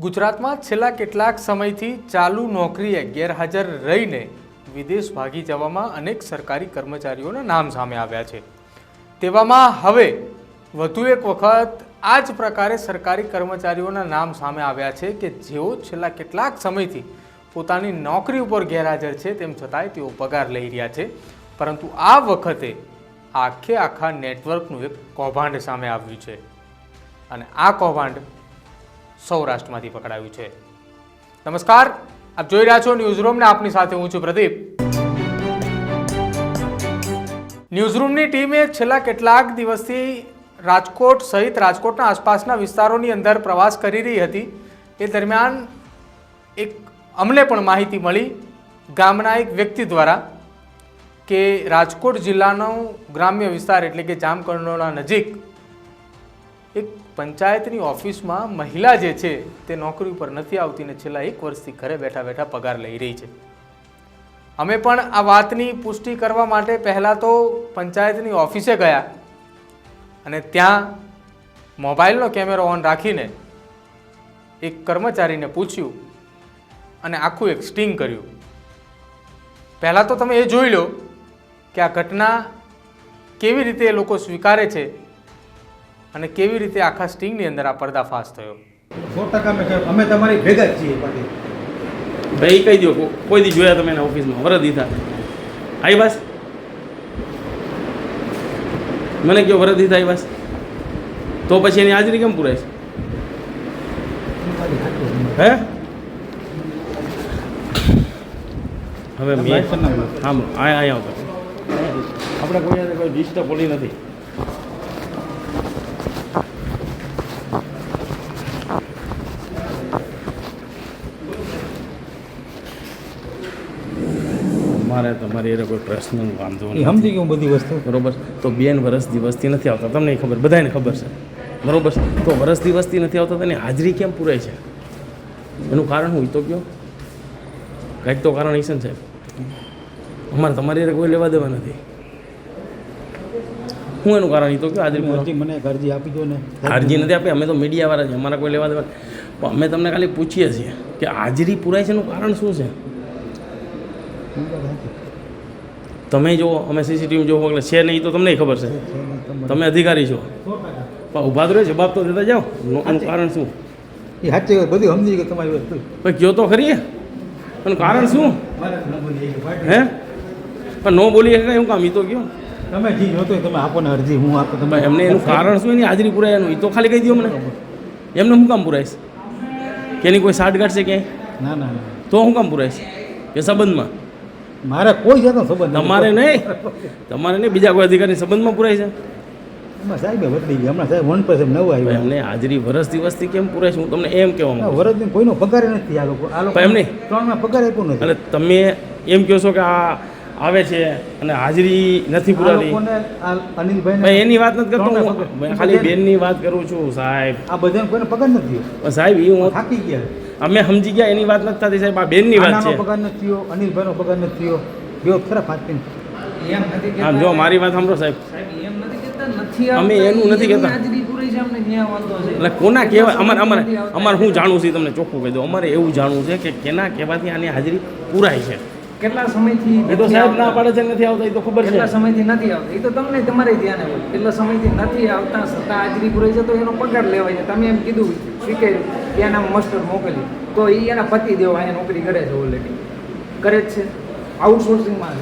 ગુજરાતમાં છેલ્લા કેટલાક સમયથી ચાલુ નોકરીએ ગેરહાજર રહીને વિદેશ ભાગી જવામાં અનેક સરકારી કર્મચારીઓના નામ સામે આવ્યા છે. તેવામાં હવે વધુ એક વખત આ જ પ્રકારે સરકારી કર્મચારીઓના નામ સામે આવ્યા છે કે જેઓ છેલ્લા કેટલાક સમયથી પોતાની નોકરી ઉપર ગેરહાજર છે તેમ છતાંય તેઓ પગાર લઈ રહ્યા છે. પરંતુ આ વખતે આખે આખા નેટવર્કનું એક કૌભાંડ સામે આવ્યું છે. અને આ કૌભાંડ સૌરાષ્ટ્રમાંથી પકડાયું છે. નમસ્કાર, આપ જોઈ રહ્યા છો ન્યૂઝરૂમને આપની સાથે હું છું પ્રદીપ. ન્યૂઝરૂમની ટીમે છેલ્લા કેટલાક દિવસથી રાજકોટ સહિત રાજકોટના આસપાસના વિસ્તારોની અંદર પ્રવાસ કરી રહી હતી. એ દરમિયાન એક અમને પણ માહિતી મળી ગામના એક વ્યક્તિ દ્વારા કે રાજકોટ જિલ્લાનો ગ્રામ્ય વિસ્તાર એટલે કે જામકંડોળા નજીક એક પંચાયતની ઓફિસમાં મહિલા જે છે તે નોકરી ઉપર નથી આવતી ને છેલ્લા એક વર્ષથી ઘરે બેઠા બેઠા પગાર લઈ રહી છે. અમે પણ આ વાતની પુષ્ટિ કરવા માટે પહેલાં તો પંચાયતની ઓફિસે ગયા અને ત્યાં મોબાઈલનો કેમેરો ઓન રાખીને એક કર્મચારીને પૂછ્યું અને આખું એક સ્ટિંગ કર્યું. પહેલાં તો તમે એ જોઈ લો કે આ ઘટના કેવી રીતે એ લોકો સ્વીકારે છે અને કેવી રીતે આખા સ્ટિંગની અંદર આ પર્દાફાશ થયો? સો ટકા કહ્યું અમે તમારી ભેગા જ છીએ ભાઈ કહી દો કોઈ દી જોયા તમે એના ઓફિસમાં? વરદ દીધા આવી બસ. મને કયો વરદ દીધા આવી બસ. તો પછી એની હાજરી કેમ પૂરાય છે? હે? હવે મેં હા અહીંયા આવતો આપણે કોઈ કોઈ ડિસ્ટર્બ બોલી નથી. મારે તમારી એને કોઈ પ્રશ્ન વાંધો નહીં સમજી ગયું બધી વસ્તુ? બરોબર. તો બેન વર્ષ દિવસથી નથી આવતા. તમને ખબર બધાને ખબર છે. બરોબર તો વર્ષ દિવસથી નથી આવતા તેની હાજરી કેમ પૂરાય છે? એનું કારણ હું તો કયો? કંઈક તો કારણ હશે ને સાહેબ. અમારે તમારી કોઈ લેવા દેવા નથી. હું એનું કારણ? ઈ તો કયો હાજરી અરજી મને એક અરજી આપી દો ને. અરજી નથી આપી? અમે તો મીડિયાવાળા છીએ. અમારા કોઈ લેવા દેવા અમે તમને ખાલી પૂછીએ છીએ કે હાજરી પૂરાય છે એનું કારણ શું છે? તમે જો અમે સીસીટીવી જોવો એટલે છે નહીં તો તમને ખબર છે. તમે અધિકારી છો. પણ ઊભા તો રહ્યો જવાબ તો દેતા જાઓ. નો- એનું કારણ શું? એ સાચી વાત બધી સમજી ગયો તમારી વસ્તુ. ભાઈ કયો તો ખરી. પણ કારણ શું? હે? પણ ન બોલી શકાય એવું કામ એ તો કયો તમે જી જોતો તમે આપો ને અરજી હું આપો તમે એમને એનું કારણ શું? એની હાજરી પુરાય એનું. એ તો ખાલી કહી દો મને. એમને શું કામ પુરાઈશ? કે એની કોઈ સાઠગાંઠ છે ક્યાંય? ના ના તો શું કામ પુરાઈશ? કે સંબંધમાં? મારે કોઈ જાતનો સંબંધ તમારે નહીં? તમારે નહીં? બીજા કોઈ અધિકારી સંબંધમાં પુરાય છે? એમાં સાહેબ બદલી ગયા હમણાં સાહેબ વન પર્સન્ટ નવું આવ્યું. એમને હાજરી વર્ષ દિવસથી કેમ પુરાય છે? હું તમને એમ કહેવા માંગુ છું. વરદની કોઈનો પગાર નથી આ લોકો. આ લોકો એમને એમ નહીં. ત્રણમાં પગાર આપ્યો નથી. અને તમે એમ કહો છો કે આ આવે છે અને હાજરી નથી પુરાવી? લોકોને ભાઈ એની વાત નથી કરતો હું. ખાલી બેનની વાત કરું છું સાહેબ. આ બધાને કોઈને પગાર નથી સાહેબ એ હું થાકી ગયા. અમે સમજી ગયા એની વાત નથી થતી સાહેબ આ બેનની વાત છે. પગાર નથી થયો અનિલભાઈનો પગાર નથી થયો બેવ ખરા પાંચ દિન એમ નથી આમ જો મારી વાત સાંભળો સાહેબ. સાહેબ એમ નથી કહેતા અમે એનું નથી કહેતા. હાજરી પૂરી છે અમને ન્યા વાંધો છે. એટલે કોના કહેવાય અમારે અમારે અમારે હું જાણવું છે તમને ચોખ્ખું કહી દઉં. અમારે એવું જાણવું છે કે કેના કહેવાથી આની હાજરી પૂરાય છે. કેટલા સમયથી એ તો સાહેબ ના? પાડે છે નથી આવતા એ તો ખબર છે. કેટલા સમયથી નથી આવતા? એ તો તમને તમારે ધ્યાને હોય. કેટલા સમયથી નથી આવતા સત્તા હાજરી પૂરી છે તો એનો પગાર લેવાય છે. તમે એમ કીધું સ્વીકાર્યું. કે નામ માસ્ટર મોકલી. તો એ એના પતિ દેવ અહીંયા નોકરી કરે છે ઓલરેડી. કરે જ છે. આઉટસોર્સિંગમાં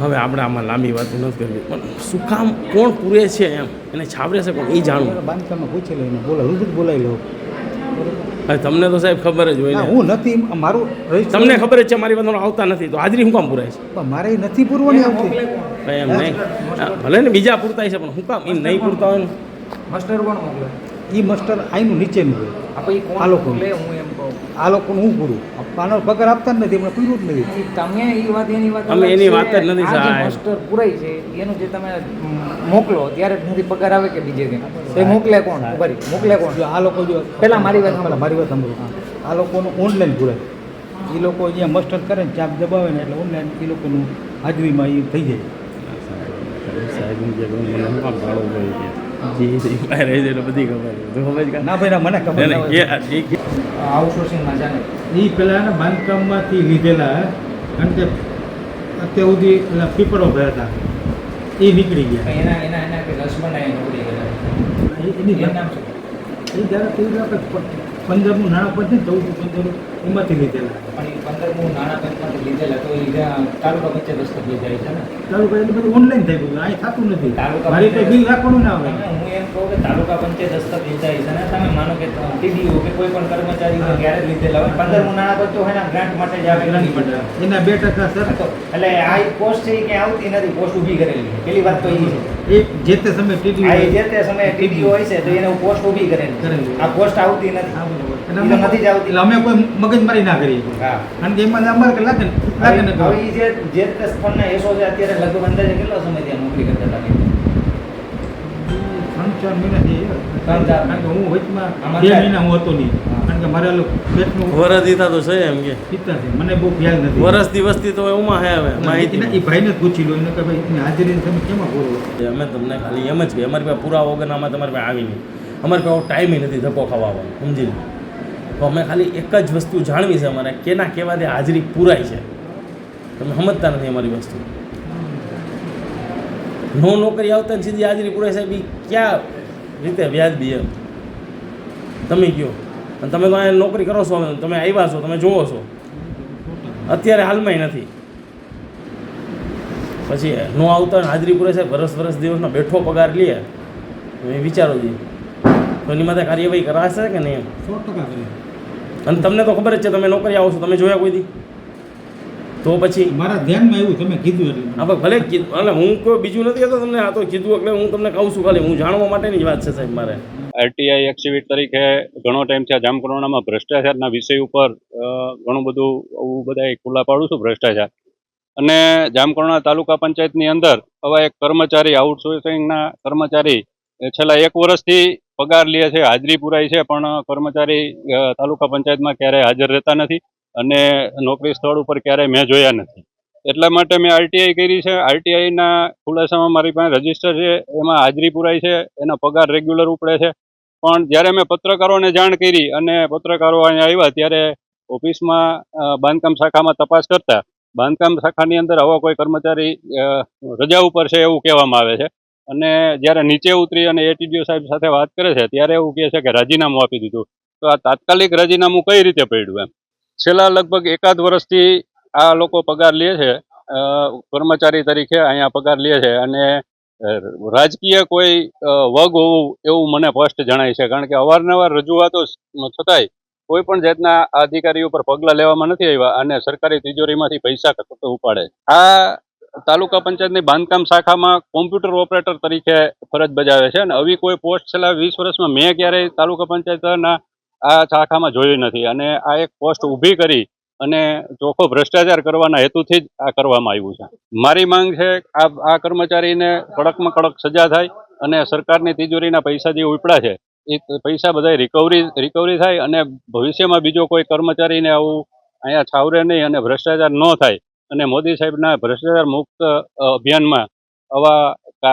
હવે આપણે આમાં લાંબી વાત નથી કરવી. પણ શું કામ કોણ પૂરે છે એમ? એને છાવરે છે કોણ એ જાણવું. બાંધકામમાં પૂછી લઈને બોલો હું જ બોલાવી લો. હવે તમને તો સાહેબ ખબર જ હોય હું નથી મારું તમને ખબર જ છે મારી વાતનો આવતા નથી. તો હાજરી હું કામ પૂરાય છે? પણ મારે નથી પૂરવાની આવતી. એમ નહીં. ભલે ને બીજા પૂરતા છે પણ હું કામ એ નહીં પૂરતા હોય ને? માસ્ટર કોણ મોકલે? એ મસ્ટર આઈનું નીચેનું હોય આ લોકો. હું એમ કહું આ લોકોનું હું પૂરું પાનો પગાર આપતા જ નથી એમને પૂરું જ નથી તમે એ વાત એની વાત અમે એની વાત જ નથી માસ્ટર પુરાય છે એનું જે તમે મોકલો ત્યારે જ નથી પગાર આવે કે બીજે કંઈ તો એ મોકલે કોણ ભરી મોકલે કોણ જો આ લોકો જો પહેલાં મારી વાત સાંભળો મારી વાત સાંભળો આ લોકોનું ઓનલાઈન પૂરાય એ લોકો અહીંયા મસ્ટર કરે ને ચાપ દબાવે ને એટલે ઓનલાઈન એ લોકોનું હાજરીમાં એ થઈ જાય સાહેબ સાહેબ ભાડો બોલી છે જે બહાર રહે એટલે બધી ખબર છે સમજ ના ભાઈ મને ખબર ના આઉટસોર્સિંગમાં જાણે. એ પેલા એના બાંધકામમાંથી લીધેલા કારણ કે અત્યાર સુધી પેલા પીપળો ભર્યા હતા એ નીકળી ગયા. એના એના એના કે હસબન્ડ અહીં નોકરી કરે. એની એનું નામ શું? એ રીતે આપણે પંદરનું નાણાં પડશે ને ચૌદ પંદર એમાંથી લીધેલા. પણ એ પંદરમું નાણાં પંચમાંથી લીધેલા તો એ તાલુકા દસ્તક લઈ જાય છે ને. તાલુકા એટલે બધું ઓનલાઈન થઈ ગયું અહીં થતું નથી. તાલુકા મારી તો બિલ રાખવાનું ના આવે હું એમ કહું કે તાલુકા પંચાયત દસ્તક લીધાય છે ને. તમે માનો કે ટીડીઓ કે કોઈ પણ કર્મચારી હોય ત્યારે લીધેલા હોય પંદરમું નાણાં પંચો હોય ને ગ્રાન્ટ માટે જ આવે નહીં પડે. એના બે ટકા સર. તો એટલે આ પોસ્ટ છે ક્યાં આવતી નથી પોસ્ટ ઊભી કરેલી છે. પેલી વાત તો એ છે. જે તે સમયે ટીડીઓ જે તે સમયે ટીડીઓ હોય છે તો એને પોસ્ટ ઊભી. કરેલી. આ પોસ્ટ આવતી નથી. હા, બરોબર. એ તો નથી જ આવતી. અમે કોઈ મગજમારી ના કરીએ. કારણ કે એમાં અમારે કે લાગે ને લાગે ને હવે ઈ જે જે તે એસો છે અત્યારે લગભગ અંદાજે કેટલો સમય ત્યાં નોકરી કરતા હતા ત્રણ ચાર મહિનાથી ત્રણ ચાર કારણ કે હું વચમાં બે મહિના હું હતો નહીં. કારણ કે મારે પેટનું વરસ દીધા તો છે એમ કે. છે. મને બહુ ખ્યાલ નથી. વરસ દિવસથી તો એમાં હે હવે માહિતી એ ભાઈને જ પૂછી લો. એને કે ભાઈ હાજરી તમે કેમાં બોલો? અમે તમને ખાલી એમ જ કે અમારી પાસે પુરાવા વગર આમાં તમારી પાસે આવી નહીં. અમારી કોઈ ટાઈમ નથી ધક્કો ખાવાનો, સમજી લો. તો અમે ખાલી એક જ વસ્તુ જાણવી છે અમારે, કેના કહેવાથી હાજરી પૂરાય છે. તમે સમજતા નથી અમારી વસ્તુ. નો નોકરી આવતા સીધી હાજરી પૂરાય સાહેબ એ ક્યાં રીતે વ્યાજબી એમ? તમે કહો અને તમે તો નોકરી કરો છો, તમે આવ્યા છો, તમે જુઓ છો. અત્યારે હાલમાં નથી. પછી નો આવતા હાજરી પૂરે સાહેબ, વરસ વરસ દિવસનો બેઠો પગાર લે. તો એ વિચારો જ. તો એની માટે કાર્યવાહી કરાશે કે નહીં સો ટકા અને તમને તો ખબર જ છે તમે નોકરી આવો છો તમે જોયા કોઈ દી? તો પછી? મારા ધ્યાનમાં એવું તમે કીધું એટલે. આપણે ભલે કીધું એટલે હું કોઈ બીજું નથી કહેતો તમને આ તો કીધું એટલે હું તમને કહું છું ખાલી હું જાણવા માટેની જ વાત છે સાહેબ મારે. આરટીઆઈ એક્ઝિબિટ તરીકે ઘણો ટાઈમ છે જામકરોણામાં ભ્રષ્ટાચારના વિષય ઉપર ઘણું બધું હું બધા ખુલ્લા પાડું છું ભ્રષ્ટાચાર. અને જામકરોણા તાલુકા પંચાયતની અંદર આવા એક કર્મચારી આઉટસોર્સિંગના કર્મચારી એ છેલ્લા એક વર્ષથી પગાર લે છે, હાજરી પુરાય છે, પણ કર્મચારી તાલુકા પંચાયતમાં ક્યારેય હાજર રહેતા નથી અને નોકરી સ્થળ ઉપર ક્યારેય મેં જોયા નથી. એટલા માટે મેં આરટીઆઈ કરી છે. આરટીઆઈના ખુલાસામાં મારી પાસે રજિસ્ટર છે, એમાં હાજરી પુરાય છે, એના પગાર રેગ્યુલર ઉપડે છે. પણ જ્યારે મેં પત્રકારોને જાણ કરી અને પત્રકારો અહીંયા આવ્યા, ત્યારે ઓફિસમાં બાંધકામ શાખામાં તપાસ કરતા, બાંધકામ શાખાની અંદર આવા કોઈ કર્મચારી રજા ઉપર છે એવું કહેવામાં આવે છે. અને જ્યારે નીચે ઉતરી અને એટીડીઓ સાહેબ સાથે વાત કરે છે, ત્યારે એવું કહે છે કે રાજીનામું આપી દીધું. તો આ તાત્કાલિક રાજીનામું કઈ રીતે પડ્યું એમ? છેલ્લા લગભગ એકાદ વર્ષથી આ લોકો પગાર લે છે કર્મચારી તરીકે અહીંયા પગાર લે છે અને રાજકીય કોઈ વગ હોવું એવું મને સ્પષ્ટ જણાય છે. કારણ કે અવારનવાર રજૂઆતો છતાંય કોઈ પણ જાતના અધિકારીઓ પર પગલાં લેવામાં નથી આવ્યા અને સરકારી તિજોરીમાંથી પૈસા ઉપાડે આ તાલુકા પંચાયતની બાંધકામ શાખામાં કોમ્પ્યુટર ઓપરેટર તરીકે ફરજ બજાવે છે અને આવી કોઈ પોસ્ટ છેલ્લા વીસ વર્ષમાં મેં ક્યારેય તાલુકા પંચાયતના આ શાખામાં જોઈ નથી. અને આ એક પોસ્ટ ઊભી કરી અને ચોખ્ખો ભ્રષ્ટાચાર કરવાના હેતુથી જ આ કરવામાં આવ્યું છે. મારી માંગ છે આ આ કર્મચારીને કડકમાં કડક સજા થાય અને સરકારની તિજોરીના પૈસા જે ઉપડા છે, એ પૈસા બધા રિકવરી રિકવરી થાય અને ભવિષ્યમાં બીજો કોઈ કર્મચારીને આવું અહીંયા છાવરે નહીં અને ભ્રષ્ટાચાર ન થાય અને મોદી સાહેબના ભ્રષ્ટાચાર મુક્ત અભિયાનમાં આવા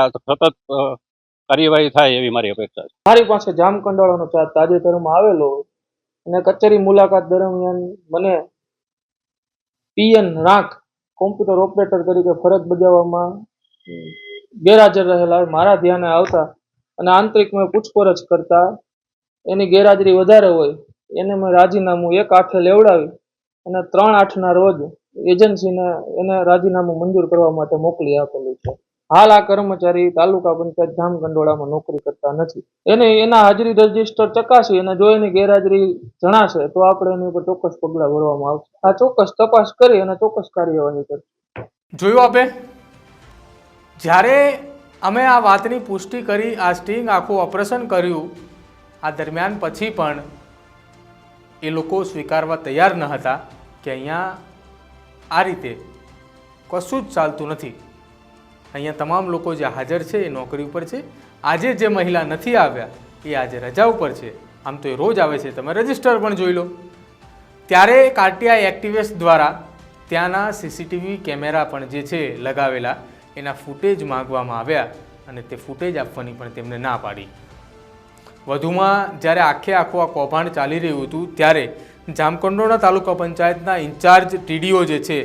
સતત કાર્યવાહી થાય એવી મારી અપેક્ષા છે. મારી પાસે જામકંડોળાનો ચાર્જ તાજેતરમાં આવેલો અને કચેરી મુલાકાત દરમિયાન મને પીએન રાખ કોમ્પ્યુટર ઓપરેટર તરીકે ફરજ બજાવવામાં ગેરહાજર રહેલા મારા ધ્યાને આવતા અને આંતરિક મેં પૂછપરછ કરતા એની ગેરહાજરી વધારે હોય એને મેં રાજીનામું એક આઠે લેવડાવી અને ત્રણ આઠના રોજ એજન્સીને એને રાજીનામું મંજૂર કરવા માટે મોકલી આપેલું છે. હાલ આ કર્મચારી તાલુકા પંચાયત જામગંડોળામાં નોકરી કરતા નથી. એને એના હાજરી રજિસ્ટર ચકાસી અને જો એની ગેરહાજરી જણાશે, તો આપણે એની ઉપર ચોક્કસ પગલાં ભરવામાં આવશે. આ ચોક્કસ તપાસ કરી અને ચોક્કસ કાર્યવાહી કરશે. જોયું આપે? જ્યારે અમે આ વાતની પુષ્ટિ કરી, આ સ્ટિંગ આખું ઓપરેશન કર્યું, આ દરમિયાન પછી પણ એ લોકો સ્વીકારવા તૈયાર ન હતા કે અહીંયા આ રીતે કશું જ ચાલતું નથી. અહીંયા તમામ લોકો જે હાજર છે એ નોકરી ઉપર છે. આજે જે મહિલા નથી આવ્યા એ આજે રજા ઉપર છે. આમ તો એ રોજ આવે છે. તમે રજિસ્ટર પણ જોઈ લો. ત્યારે કાર્ટિયા એક્ટિવેસ દ્વારા ત્યાંના સીસીટીવી કેમેરા પણ જે છે લગાવેલા, એના ફૂટેજ માંગવામાં આવ્યા અને તે ફૂટેજ આપવાની પણ તેમને ના પાડી. વધુમાં જ્યારે આખે આખું આ કૌભાંડ ચાલી રહ્યું હતું, ત્યારે જામકંડોરણા તાલુકા પંચાયતના ઇન્ચાર્જ ટીડીઓ જે છે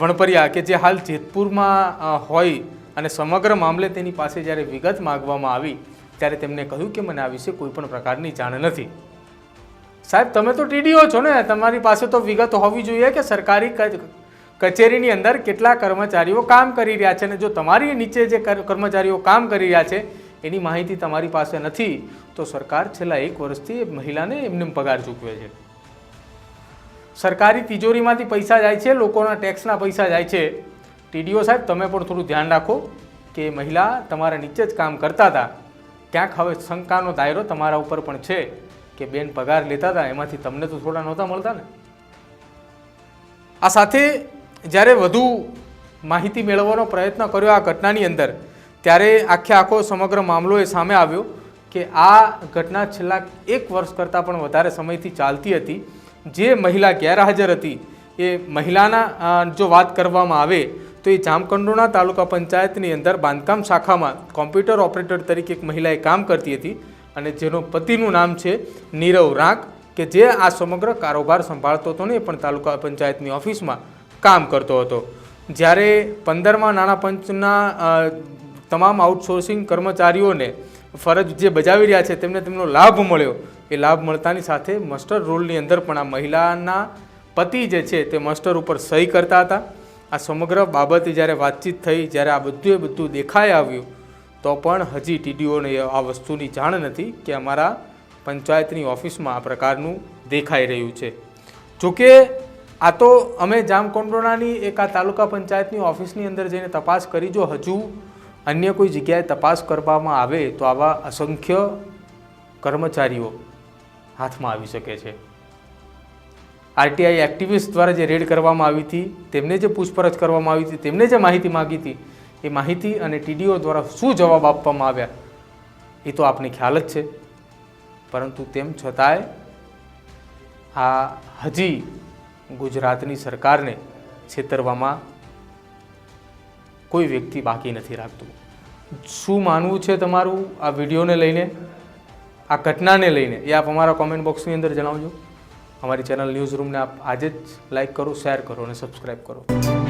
વણપરિયા કે જે હાલ જેતપુરમાં હોય અને સમગ્ર મામલે તેની પાસે જ્યારે વિગત માગવામાં આવી, ત્યારે તેમણે કહ્યું કે મને આ વિશે કોઈ પણ પ્રકારની જાણ નથી. સાહેબ, તમે તો ટીડીઓ છો ને, તમારી પાસે તો વિગત હોવી જોઈએ કે સરકારી કચેરીની અંદર કેટલા કર્મચારીઓ કામ કરી રહ્યા છે અને જો તમારી નીચે જે કર્મચારીઓ કામ કરી રહ્યા છે, એની માહિતી તમારી પાસે નથી, તો સરકાર છેલ્લા એક વર્ષથી મહિલાને એમને પગાર ચૂકવે છે. સરકારી તિજોરીમાંથી પૈસા જાય છે, લોકોના ટેક્સના પૈસા જાય છે. ટીડીઓ સાહેબ, તમે પણ થોડું ધ્યાન રાખો કે મહિલા તમારા નીચે જ કામ કરતા હતા. ક્યાંક હવે શંકાનો દાયરો તમારા ઉપર પણ છે કે બેન પગાર લેતા હતા, એમાંથી તમને તો થોડા નહોતા મળતા ને. આ સાથે જ્યારે વધુ માહિતી મેળવવાનો પ્રયત્ન કર્યો આ ઘટનાની અંદર, ત્યારે આખે આખો સમગ્ર મામલો એ સામે આવ્યો કે આ ઘટના છેલ્લા એક વર્ષ કરતાં પણ વધારે સમયથી ચાલતી હતી. જે મહિલા ગેરહાજર હતી, એ મહિલાના જો વાત કરવામાં આવે, તો એ જામકંડોરણા તાલુકા પંચાયતની અંદર બાંધકામ શાખામાં કોમ્પ્યુટર ઓપરેટર તરીકે એક મહિલાએ કામ કરતી હતી અને જેનો પતિનું નામ છે નીરવ રાંક, કે જે આ સમગ્ર કારોબાર સંભાળતો હતો ને એ પણ તાલુકા પંચાયતની ઓફિસમાં કામ કરતો હતો. જ્યારે પંદરમાં નાણાં પંચના તમામ આઉટસોર્સિંગ કર્મચારીઓને ફરજ જે બજાવી રહ્યા છે તેમને તેમનો લાભ મળ્યો એ લાભ મળતાની સાથે મસ્ટર રોલની અંદર પણ આ મહિલાના પતિ જે છે તે મસ્ટર ઉપર સહી કરતા હતા. આ સમગ્ર બાબતે જ્યારે વાતચીત થઈ, જ્યારે આ બધું બધું દેખાઈ આવ્યું, તો પણ હજી ટીડીઓને આ વસ્તુની જાણ નથી કે અમારા પંચાયતની ઓફિસમાં આ પ્રકારનું દેખાઈ રહ્યું છે. જોકે આ તો અમે જામકોંડોરાની એક આ તાલુકા પંચાયતની ઓફિસની અંદર જઈને તપાસ કરી, જો હજુ અન્ય કોઈ જગ્યાએ તપાસ કરવામાં આવે તો આવા અસંખ્ય કર્મચારીઓ હાથમાં આવી શકે છે. આરટીઆઈ એક્ટિવિસ્ટ દ્વારા જે રેડ કરવામાં આવી હતી, તેમને જે પૂછપરછ કરવામાં આવી હતી, તેમને જે માહિતી માગી હતી, એ માહિતી અને ટીડીઓ દ્વારા શું જવાબ આપવામાં આવ્યા, એ તો આપને ખ્યાલ જ છે. પરંતુ તેમ છતાંય, આ હજી ગુજરાતની સરકારને છેતરવામાં કોઈ વ્યક્તિ બાકી નથી રાખતું. શું માનવું છે તમારું આ વિડીયોને લઈને? આ ઘટનાને લઈને એ આપ અમારા કોમેન્ટ બોક્સની અંદર જણાવજો. અમારી ચેનલ ન્યૂઝ રૂમને આપ આજે જ લાઈક કરો શેર કરો અને સબસ્ક્રાઈબ કરો.